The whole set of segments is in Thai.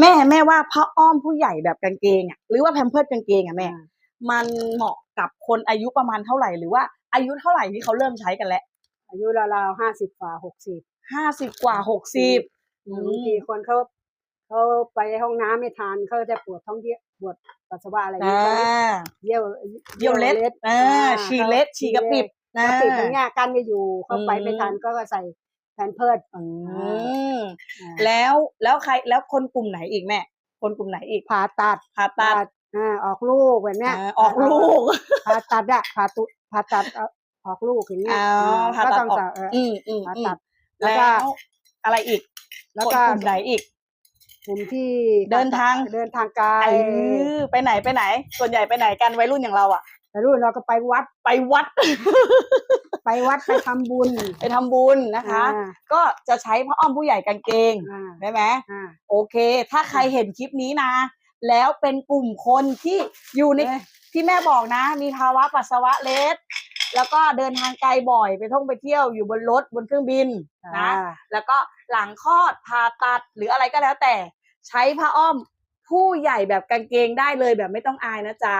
แม่แม่ว่าผ้าอ้อมผู้ใหญ่แบบกางเกงอะหรือว่าแพมเพิร์ดกางเกงอะแม่อ่ามันเหมาะกับคนอายุประมาณเท่าไหร่หรือว่าอายุเท่าไหร่ที่เขาเริ่มใช้กันแล้วอายุราวๆห้าสิบกว่าหกสิบห้าสิบกว่าหกสิบอืมบางทีคนเขาเขาไปห้องน้ำไม่ทานเขาจะปวดท้องเยี่ยวปวดปัสสาวะอะไรอย่างอ่าเงี้ยเขาเยี่ยวเยี่ยวเล็ดอ่าฉี่เล็ดฉี่กระปิบกระปิบอย่างเงี้ยกันไม่อยู่เขาไปอืมไม่ทันก็ใส่ แพนเพิร์ดอืมแล้วแล้วใครแล้วคนกลุ่มไหนอีกแม่ คนกลุ่มไหนอีกผ่าตัดผ่าตัดอ่าออกลูกแบบเนี้ยอ่าออกลูกผ่าตัดอะผ่าตุผ่าตัดเอาออกลูกอย่างเงี้ยอ๋ออ่ผ่าตัดก็ต้องออกใส่เอออืมอืมผ่าอืมตัดแล้แล้ววก็อะไรอีก แล้วคนก็กลุ่มไหนอีกกลุ่มที่เดินทางเดินทางไกลเออไปไหนไปไหน ส่วนใหญ่ไปไหนกันวัยรุ่นอย่างเราอะแต่รุ่นเราก็ไปวัดไปวัด ไปวัดไปทำบุญไปทำบุญนะคะ อ่าก็จะใช้ผ้าอ้อมผู้ใหญ่กางเกงอ่าได้ไหม อ่า โอเค ถ้าใครเห็นคลิปนี้นะ แล้วเป็นกลุ่มคนที่อยู่ในเอ๊ะที่แม่บอกนะ มีภาวะปัสสาวะเลสแล้วก็เดินทางไกลบ่อยไปท่องไปเที่ยวอยู่บนรถบนเครื่องบินนะอ่าแล้วก็หลังคลอดผ่าตัดหรืออะไรก็แล้วแต่ ใช้ผ้าอ้อมผู้ใหญ่แบบกางเกงได้เลยแบบไม่ต้องอายนะจ๊ะ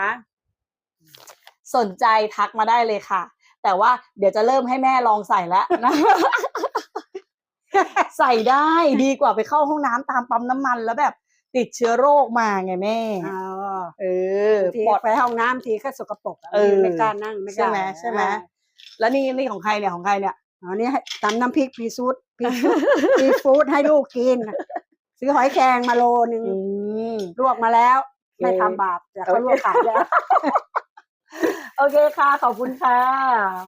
สนใจทักมาได้เลยค่ะ แต่ว่าเดี๋ยวจะเริ่มให้แม่ลองใส่แล้วนะใส่ได้ดีกว่าไปเข้าห้องน้ำตามปั๊มน้ำมันแล้วแบบ ติดเชื้อโรคมาไงแม่อ๋อเออบางทีปลอดไปห้องน้ำทีก็สกปรกะเออไม่กล้านั่งไม่กใช่ล้าไหมใช่ไหมอ่าแล้วนี่นี่ของใครเนี่ยของใครเนี่ยอ๋อนี่ให้ตำน้ำพริกพีซูดพีฟูดพีฟูดให้ลูกกิน ซื้อหอยแครงมาโลนึงอืมลวกมาแล้วโอเคไม่ทำบาปแต่เขาโอเคลวกขายแล้ว โอเคค่ะ ขอบคุณค่ะ